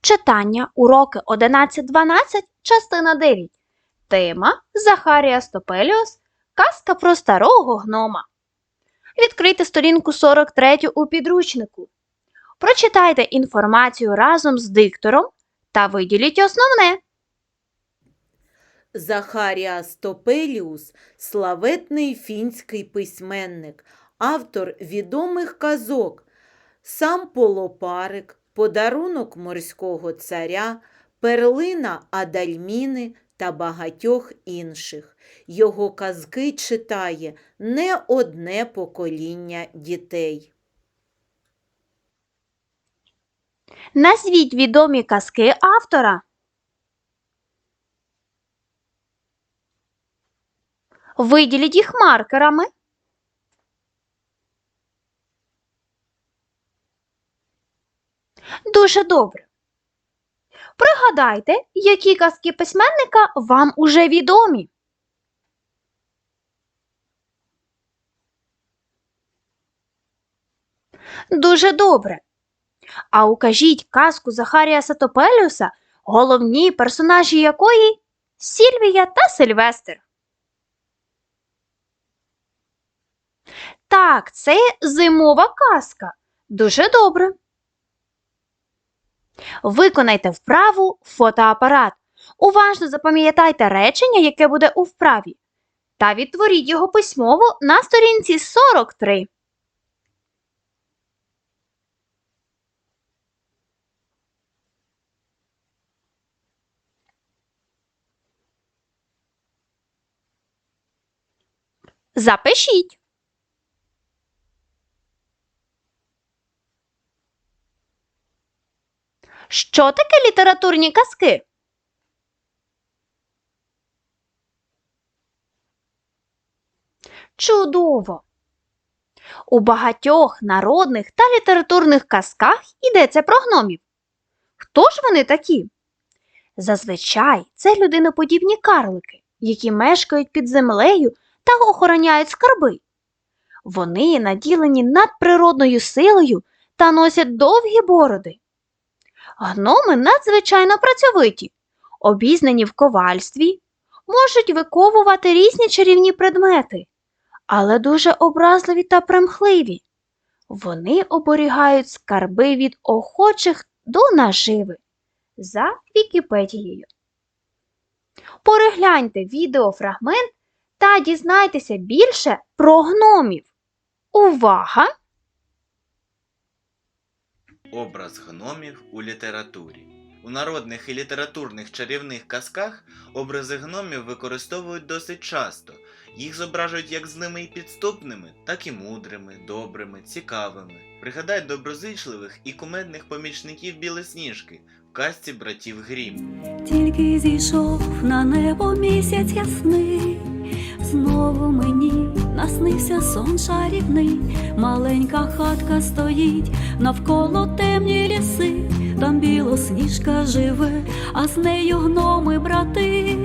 Читання, уроки 11-12, частина 9. Тема Захарія Стопеліус. Казка про старого гнома. Відкрийте сторінку 43 у підручнику. Прочитайте інформацію разом з диктором та виділіть основне. Захарія Стопеліус – славетний фінський письменник, автор відомих казок «Сам Полопарик», «Подарунок морського царя», «Перлина Адальміни» та багатьох інших. Його казки читає не одне покоління дітей. Назвіть відомі казки автора. Виділіть їх маркерами. Дуже добре. Пригадайте, які казки письменника вам уже відомі. Дуже добре. А укажіть казку Захарія Сатопелюса, головні персонажі якої Сільвія та Сильвестр. Так, це зимова казка. Дуже добре. Виконайте вправу фотоапарат. Уважно запам'ятайте речення, яке буде у вправі, та відтворіть його письмово на сторінці 43. Запишіть. Що таке літературні казки? Чудово! У багатьох народних та літературних казках йдеться про гномів. Хто ж вони такі? Зазвичай це людиноподібні карлики, які мешкають під землею та охороняють скарби. Вони наділені надприродною силою та носять довгі бороди. Гноми надзвичайно працьовиті, обізнані в ковальстві, можуть виковувати різні чарівні предмети, але дуже образливі та примхливі. Вони оберігають скарби від охочих до наживи. За Вікіпедією. Перегляньте відеофрагмент та дізнайтеся більше про гномів. Увага! Образ гномів у літературі. У народних і літературних чарівних казках образи гномів використовують досить часто. Їх зображують як злими і підступними, так і мудрими, добрими, цікавими. Пригадай доброзичливих і кумедних помічників Білосніжки в казці братів Грім. Тільки зійшов на небо місяць ясний, знову мені наснився сон шарівний, маленька хатка стоїть, навколо темні ліси, там білосніжка живе, а з нею гноми брати.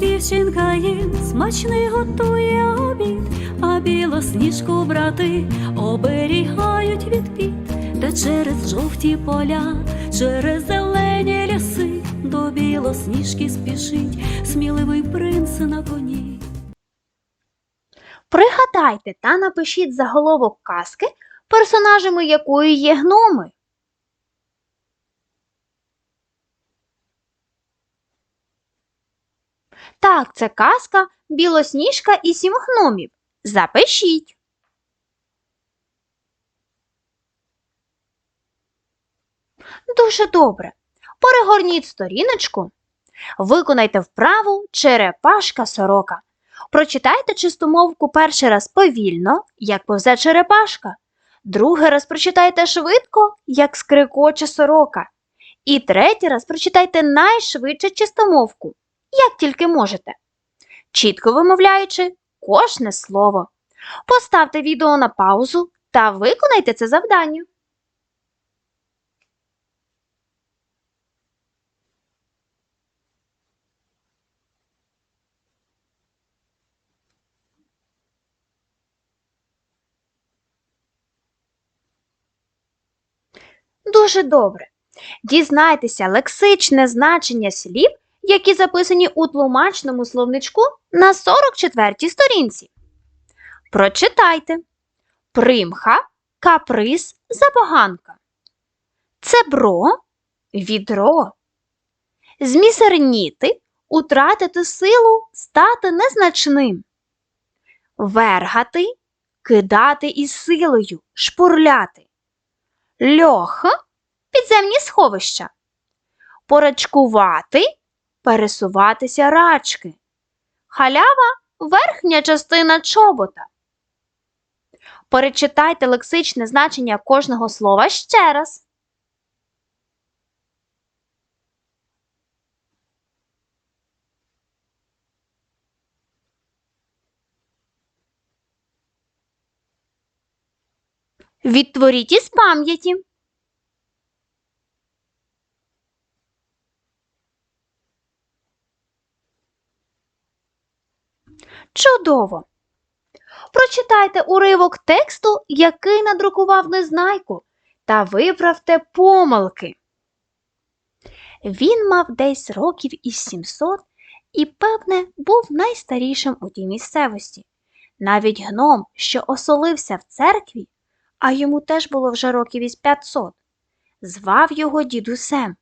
Дівчинка їм смачний готує обід, а білосніжку брати оберігають від піт, та через жовті поля, через зелені ліси до білосніжки спішить сміливий принц на коні. Пригадайте та напишіть заголовок казки, персонажами якої є гноми. Так, це казка Білосніжка і сім гномів. Запишіть. Дуже добре. Перегорніть сторіночку. Виконайте вправу черепашка сорока. Прочитайте чистомовку перший раз повільно, як повзе черепашка. Другий раз прочитайте швидко, як скрикоче сорока. І третій раз прочитайте найшвидше чистомовку, як тільки можете. Чітко вимовляючи кожне слово. Поставте відео на паузу та виконайте це завдання. Дуже добре. Дізнайтеся лексичне значення слів, які записані у тлумачному словничку на 44 сторінці. Прочитайте примха, каприз, забаганка. Цебро, відро. Змісерніти, утратити силу, стати незначним. Вергати, кидати із силою, шпурляти. Льох підземні сховища. Порачкувати, пересуватися рачки. Халява верхня частина чобота. Перечитайте лексичне значення кожного слова ще раз. Відтворіть із пам'яті. Чудово! Прочитайте уривок тексту, який надрукував Незнайко, та виправте помилки. Він мав десь років із 700 і, певне, був найстарішим у тій місцевості. Навіть гном, що осолився в церкві, а йому теж було вже років із 500, звав його дідусем,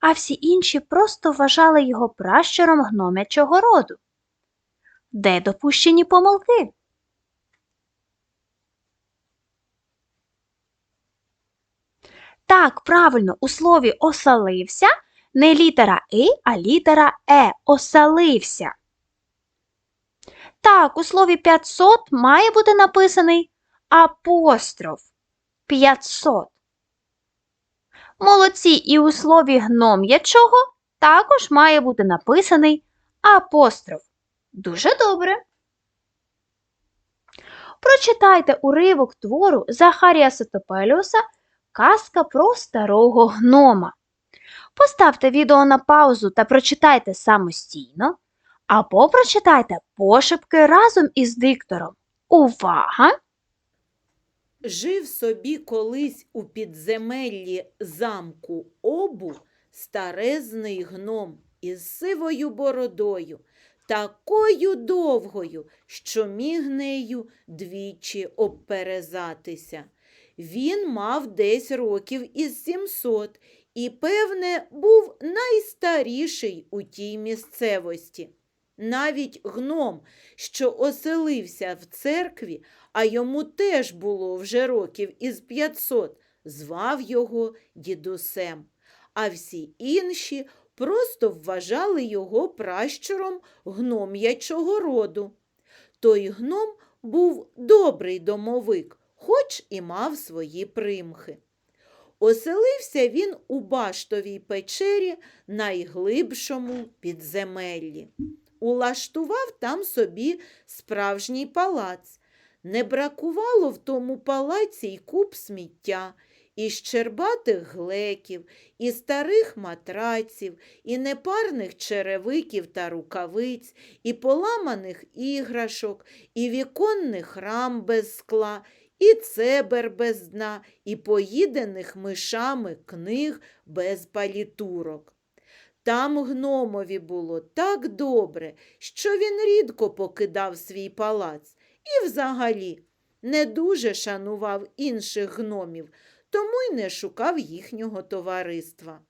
а всі інші просто вважали його пращуром гномячого роду. Де допущені помилки? Так, правильно, у слові осалився не літера И, а літера Е. Осалився. Так, у слові 500 має бути написаний апостроф 500. Молодці, і у слові гном'ячого також має бути написаний апостроф. Дуже добре. Прочитайте уривок твору Захарія Сотопеліуса Казка про старого гнома. Поставте відео на паузу та прочитайте самостійно, або прочитайте пошепки разом із диктором. Увага! Жив собі колись у підземеллі замку обу старезний гном із сивою бородою, такою довгою, що міг нею двічі обперезатися. Він мав десь років із 700 і, певне, був найстаріший у тій місцевості. Навіть гном, що оселився в церкві, а йому теж було вже років із 500, звав його дідусем, а всі інші просто вважали його пращуром гном'ячого роду. Той гном був добрий домовик, хоч і мав свої примхи. Оселився він у баштовій печері найглибшому підземеллі. Улаштував там собі справжній палац. Не бракувало в тому палаці й куп сміття, і щербатих глеків, і старих матраців, і непарних черевиків та рукавиць, і поламаних іграшок, і віконних рам без скла, і цебер без дна, і поїдених мишами книг без палітурок. Там гномові було так добре, що він рідко покидав свій палац і взагалі не дуже шанував інших гномів, тому й не шукав їхнього товариства.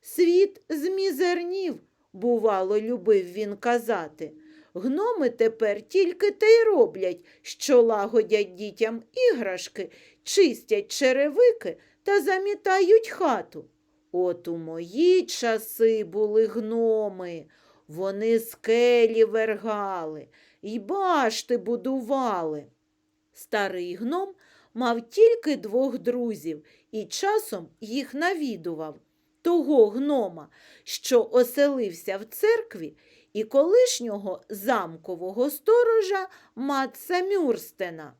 Світ змізернів, бувало, любив він казати. Гноми тепер тільки те й роблять, що лагодять дітям іграшки, чистять черевики та замітають хату. От у мої часи були гноми, вони скелі вергали й башти будували. Старий гном мав тільки двох друзів і часом їх навідував. Того гнома, що оселився в церкві, і колишнього замкового сторожа Матса Мюрстена.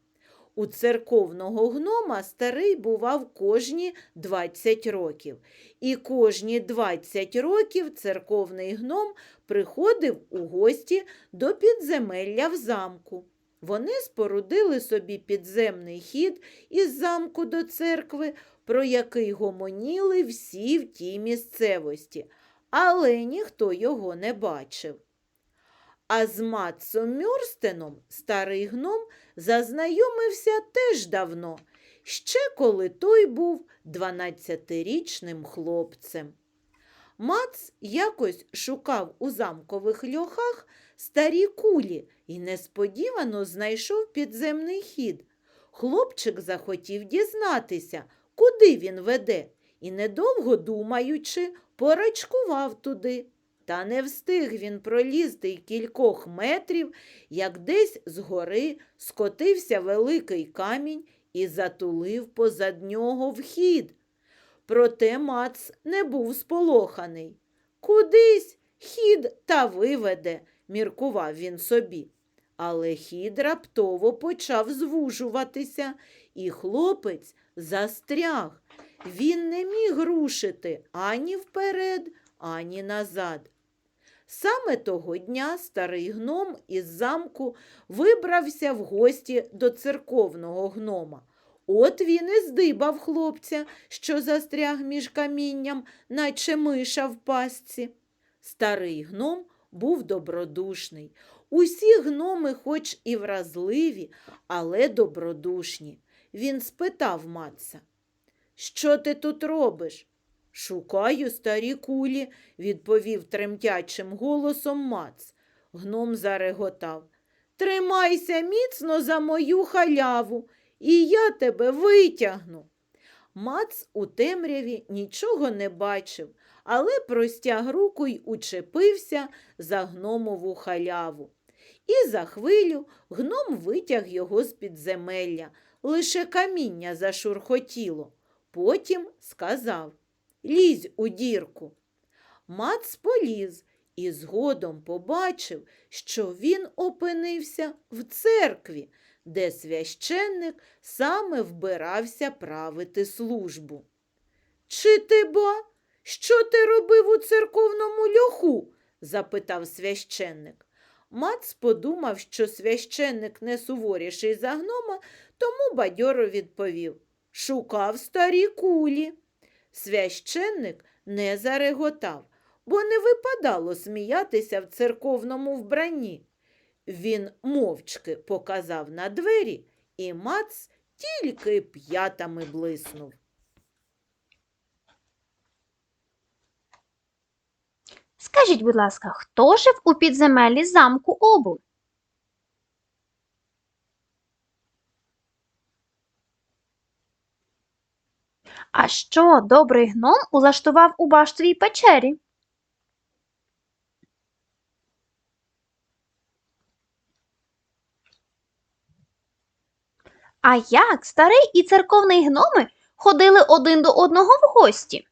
У церковного гнома старий бував кожні 20 років. І кожні 20 років церковний гном приходив у гості до підземелля в замку. Вони спорудили собі підземний хід із замку до церкви, про який гомоніли всі в тій місцевості, але ніхто його не бачив. А з Матсом Мюрстеном старий гном зазнайомився теж давно, ще коли той був 12-річним хлопцем. Мац якось шукав у замкових льохах старі кулі і несподівано знайшов підземний хід. Хлопчик захотів дізнатися, куди він веде, і, недовго думаючи, порачкував туди. Та не встиг він пролізти й кількох метрів, як десь згори скотився великий камінь і затулив позад нього вхід. Проте Мац не був сполоханий. Кудись хід та виведе, міркував він собі. Але хід раптово почав звужуватися, і хлопець застряг. Він не міг рушити ані вперед, ані назад. Саме того дня старий гном із замку вибрався в гості до церковного гнома. От він і здибав хлопця, що застряг між камінням, наче миша в пастці. Старий гном був добродушний. Усі гноми, хоч і вразливі, але добродушні. Він спитав Матса, що ти тут робиш? Шукаю старі кулі, відповів тремтячим голосом Мац. Гном зареготав. Тримайся міцно за мою халяву, і я тебе витягну. Мац у темряві нічого не бачив, але простяг руку й учепився за гномову халяву. І за хвилю гном витяг його з підземелля, лише каміння зашурхотіло. Потім сказав Лізь у дірку. Мац поліз і згодом побачив, що він опинився в церкві, де священник саме вбирався правити службу. Чи ти ба? Що ти робив у церковному льоху? запитав священник. Мац подумав, що священник не суворіший за гнома, тому бадьоро відповів Шукав старі кулі. Священник не зареготав, бо не випадало сміятися в церковному вбранні. Він мовчки показав на двері, і Мац тільки п'ятами блиснув. Скажіть, будь ласка, хто жив у підземеллі замку Обу? А що добрий гном улаштував у баштовій печері? А як старий і церковний гноми ходили один до одного в гості?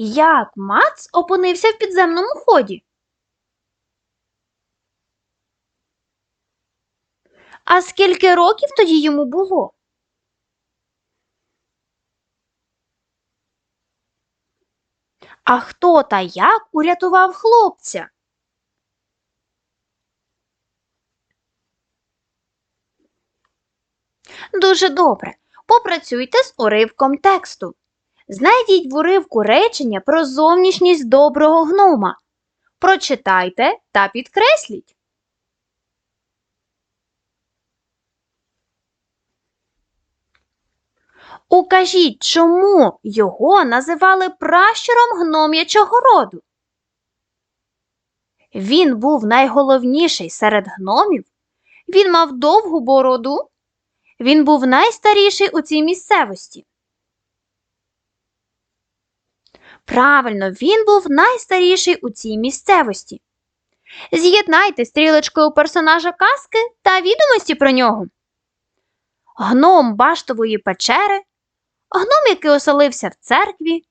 Як Мац опинився в підземному ході? А скільки років тоді йому було? А хто та як урятував хлопця? Дуже добре. Попрацюйте з уривком тексту. Знайдіть в уривку речення про зовнішність доброго гнома. Прочитайте та підкресліть. Укажіть, чому його називали пращуром гном'ячого роду. Він був найголовніший серед гномів. Він мав довгу бороду. Він був найстаріший у цій місцевості. Правильно, він був найстаріший у цій місцевості. З'єднайте стрілочкою персонажа казки та відомості про нього. Гном баштової печери, гном, який оселився в церкві,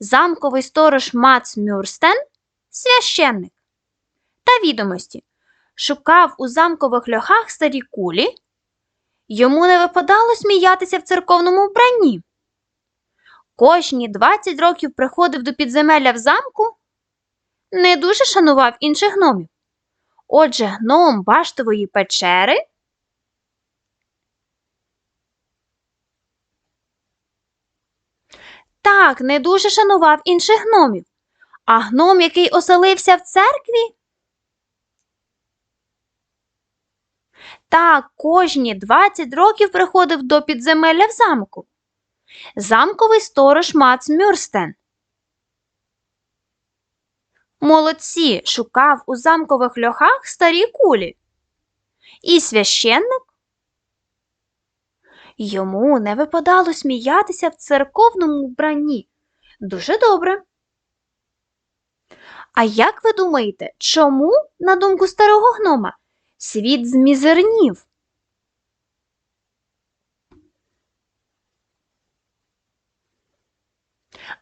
замковий сторож Мац Мюрстен, священник. Та відомості. Шукав у замкових льохах старі кулі. Йому не випадало сміятися в церковному вбранні. Кожні 20 років приходив до підземелля в замку не дуже шанував інших гномів. Отже, гном баштової печери так, не дуже шанував інших гномів. А гном, який оселився в церкві? Так, кожні 20 років приходив до підземелля в замку. Замковий сторож Мац Мюрстен. Молодці шукав у замкових льохах старі кулі. І священник? Йому не випадало сміятися в церковному вбранні. Дуже добре. А як ви думаєте, чому, на думку старого гнома, світ змізернів?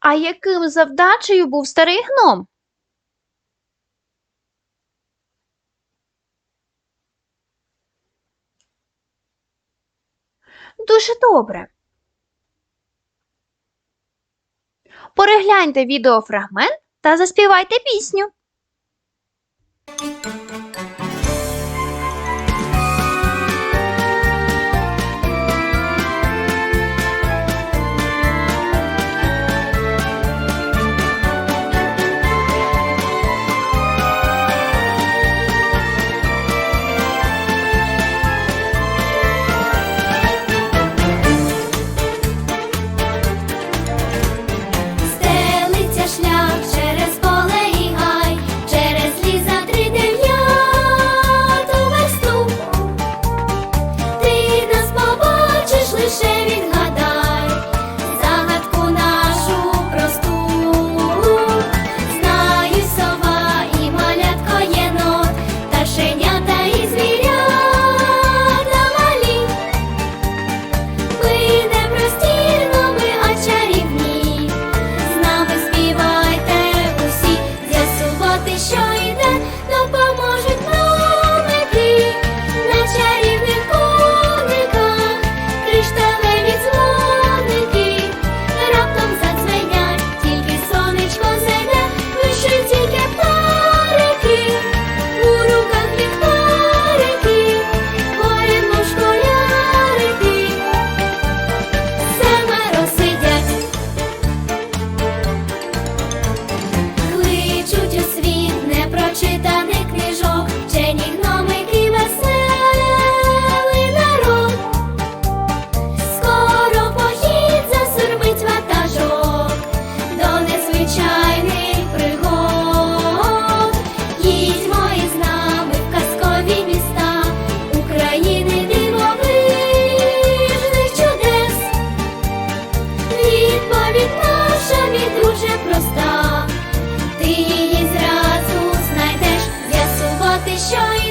А яким завдачею був старий гном? Дуже добре. Перегляньте відеофрагмент та заспівайте пісню. Відповідь наша від дуже проста. Ти її зразу знайдеш, з'ясувати, що